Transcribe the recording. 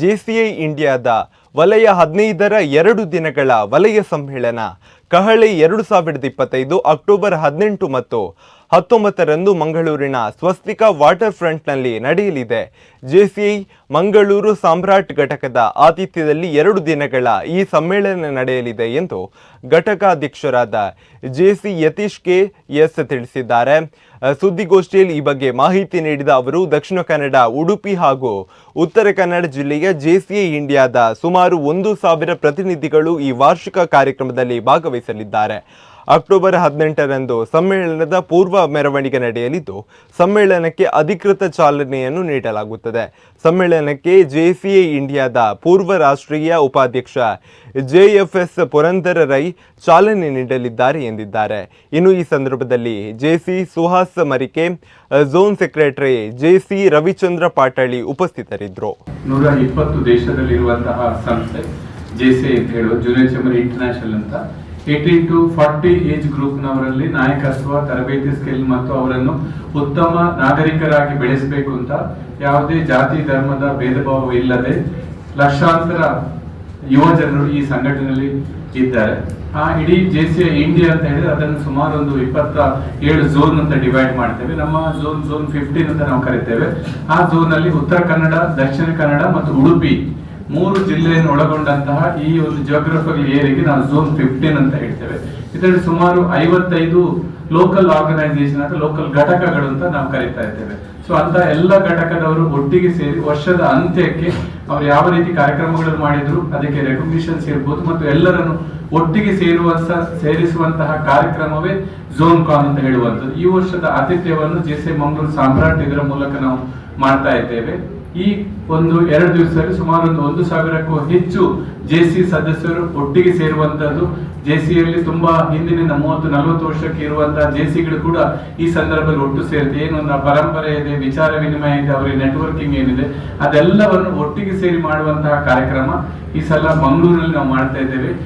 JCI ಇಂಡಿಯಾದ ವಲಯ ಹದಿನೈದರ ಎರಡು ದಿನಗಳ ವಲಯ ಸಮ್ಮೇಳನ ಕಹಳೆ ಎರಡು ಸಾವಿರದ ಇಪ್ಪತ್ತೈದು ಅಕ್ಟೋಬರ್ ಹದಿನೆಂಟು ಮತ್ತು ಹತ್ತೊಂಬತ್ತರಂದು ಮಂಗಳೂರಿನ ಸ್ವಸ್ತಿಕ ವಾಟರ್ ಫ್ರಂಟ್ನಲ್ಲಿ ನಡೆಯಲಿದೆ. ಜೆಸಿಐ ಮಂಗಳೂರು ಸಾಮ್ರಾಟ್ ಘಟಕದ ಆತಿಥ್ಯದಲ್ಲಿ ಎರಡು ದಿನಗಳ ಈ ಸಮ್ಮೇಳನ ನಡೆಯಲಿದೆ ಎಂದು ಘಟಕಾಧ್ಯಕ್ಷರಾದ ಜೆಸಿ ಯತೀಶ್ ಕೆ ಎಸ್ ತಿಳಿಸಿದ್ದಾರೆ. ಸುದ್ದಿಗೋಷ್ಠಿಯಲ್ಲಿ ಈ ಬಗ್ಗೆ ಮಾಹಿತಿ ನೀಡಿದ ಅವರು, ದಕ್ಷಿಣ ಕನ್ನಡ, ಉಡುಪಿ ಹಾಗೂ ಉತ್ತರ ಕನ್ನಡ ಜಿಲ್ಲೆಯ ಜೆಸಿಐ ಇಂಡಿಯಾದ ಸುಮಾರು ಒಂದು ಸಾವಿರ ಪ್ರತಿನಿಧಿಗಳು ಈ ವಾರ್ಷಿಕ ಕಾರ್ಯಕ್ರಮದಲ್ಲಿ ಭಾಗವಹಿಸಲಿದ್ದಾರೆ. ಅಕ್ಟೋಬರ್ ಹದಿನೆಂಟರಂದು ಸಮ್ಮೇಳನದ ಪೂರ್ವ ಮೆರವಣಿಗೆ ನಡೆಯಲಿದ್ದು, ಸಮ್ಮೇಳನಕ್ಕೆ ಅಧಿಕೃತ ಚಾಲನೆಯನ್ನು ನೀಡಲಾಗುತ್ತದೆ. ಸಮ್ಮೇಳನಕ್ಕೆ ಜೆಸಿಎ ಇಂಡಿಯಾದ ಪೂರ್ವ ರಾಷ್ಟ್ರೀಯ ಉಪಾಧ್ಯಕ್ಷ ಜೆಎಫ್ಎಸ್ ಪುರಂದರ ರೈ ಚಾಲನೆ ನೀಡಲಿದ್ದಾರೆ ಎಂದಿದ್ದಾರೆ. ಇನ್ನು ಈ ಸಂದರ್ಭದಲ್ಲಿ JC Suhas Marike, zone secretary JC Ravichandra Patali ಉಪಸ್ಥಿತರಿದ್ದರು. ನೂರ ಇಪ್ಪತ್ತು ದೇಶದಲ್ಲಿರುವಂತಹ ಸಂಸ್ಥೆ ಜೆಸಿ ಅಂತ ಹೇಳುವ ಜೂನಿಯರ್ ಚೇಂಬರ್ ಇಂಟರ್ನ್ಯಾಷನಲ್ ಅಂತ ಏಟೀನ್ ಟು ಫಾರ್ಟಿ ಏಜ್ ಗ್ರೂಪ್ನವರಲ್ಲಿ ನಾಯಕತ್ವ, ತರಬೇತಿ ಸ್ಕಿಲ್ ಮತ್ತು ಅವರನ್ನು ಉತ್ತಮ ನಾಗರಿಕರಾಗಿ ಬೆಳೆಸಬೇಕು ಅಂತ ಯಾವುದೇ ಜಾತಿ, ಧರ್ಮದ ಭೇದ ಭಾವ ಇಲ್ಲದೆ ಲಕ್ಷಾಂತರ ಯುವ ಜನರು ಈ ಸಂಘಟನೆಯಲ್ಲಿ ಇದ್ದಾರೆ. ಆ ಇಡೀ ಜೆ ಸಿ ಇಂಡಿಯಾ ಅಂತ ಹೇಳಿದ್ರೆ ಅದನ್ನು ಸುಮಾರು ಒಂದು ಇಪ್ಪತ್ತ ಏಳು ಝೋನ್ ಅಂತ ಡಿವೈಡ್ ಮಾಡ್ತೇವೆ. ನಮ್ಮ ಝೋನ್ ಝೋನ್ ಫಿಫ್ಟೀನ್ ಅಂತ ನಾವು ಕರಿತೇವೆ. ಆ ಝೋನ್ ಅಲ್ಲಿ ಉತ್ತರ ಕನ್ನಡ, ದಕ್ಷಿಣ ಕನ್ನಡ ಮತ್ತು ಉಡುಪಿ ಮೂರು ಜಿಲ್ಲೆಯನ್ನು ಒಳಗೊಂಡಂತಹ ಈ ಒಂದು ಜಿಯೋಗ್ರಫಿಕಲ್ ಏರಿಯಾಗೆ ನಾವು ಝೋನ್ ಫಿಫ್ಟೀನ್ ಅಂತ ಹೇಳ್ತೇವೆ. ಇದರಲ್ಲಿ ಸುಮಾರು ಐವತ್ತೈದು ಲೋಕಲ್ ಆರ್ಗನೈಸೇಷನ್ ಅಥವಾ ಲೋಕಲ್ ಘಟಕಗಳು ಅಂತ ನಾವು ಕರಿತಾ ಇದ್ದೇವೆ. ಸೊ ಅಂತ ಎಲ್ಲ ಘಟಕದವರು ಒಟ್ಟಿಗೆ ಸೇರಿ ವರ್ಷದ ಅಂತ್ಯಕ್ಕೆ ಅವರು ಯಾವ ರೀತಿ ಕಾರ್ಯಕ್ರಮಗಳನ್ನು ಮಾಡಿದ್ರು, ಅದಕ್ಕೆ ರೆಕಗ್ನಿಷನ್ಸ್ ಇರ್ಬೋದು ಮತ್ತು ಎಲ್ಲರನ್ನು ಒಟ್ಟಿಗೆ ಸೇರುವ ಸೇರಿಸುವಂತಹ ಕಾರ್ಯಕ್ರಮವೇ ಝೋನ್ ಕಾನ್ ಅಂತ ಹೇಳುವಂಥದ್ದು. ಈ ವರ್ಷದ ಆತಿಥ್ಯವನ್ನು ಜೆ ಸಿ ಮಂಗಳೂರು ಸಾಮ್ರಾಟ್ ಇದರ ಮೂಲಕ ನಾವು ಮಾಡ್ತಾ ಇದ್ದೇವೆ. ಈ ಒಂದು ಎರಡು ದಿವಸದಲ್ಲಿ ಸುಮಾರು ಒಂದು ಒಂದು ಸಾವಿರಕ್ಕೂ ಹೆಚ್ಚು ಜೆ ಸಿ ಸದಸ್ಯರು ಒಟ್ಟಿಗೆ ಸೇರುವಂತದ್ದು ಜೆಸಿಯಲ್ಲಿ ತುಂಬಾ ಹಿಂದಿನಿಂದ ಮೂವತ್ತು, ನಲವತ್ತು ವರ್ಷಕ್ಕೆ ಇರುವಂತಹ ಜೆಸಿಗಳು ಕೂಡ ಈ ಸಂದರ್ಭದಲ್ಲಿ ಒಟ್ಟು ಸೇರಿದೆ ಏನೊಂದು ಪರಂಪರೆ ಇದೆ, ವಿಚಾರ ವಿನಿಮಯ ಇದೆ, ಅವರಿಗೆ ನೆಟ್ವರ್ಕಿಂಗ್ ಏನಿದೆ, ಅದೆಲ್ಲವನ್ನು ಒಟ್ಟಿಗೆ ಸೇರಿ ಮಾಡುವಂತಹ ಕಾರ್ಯಕ್ರಮ ಈ ಸಲ ಮಂಗಳೂರಲ್ಲಿ ನಾವು ಮಾಡ್ತಾ ಇದ್ದೇವೆ.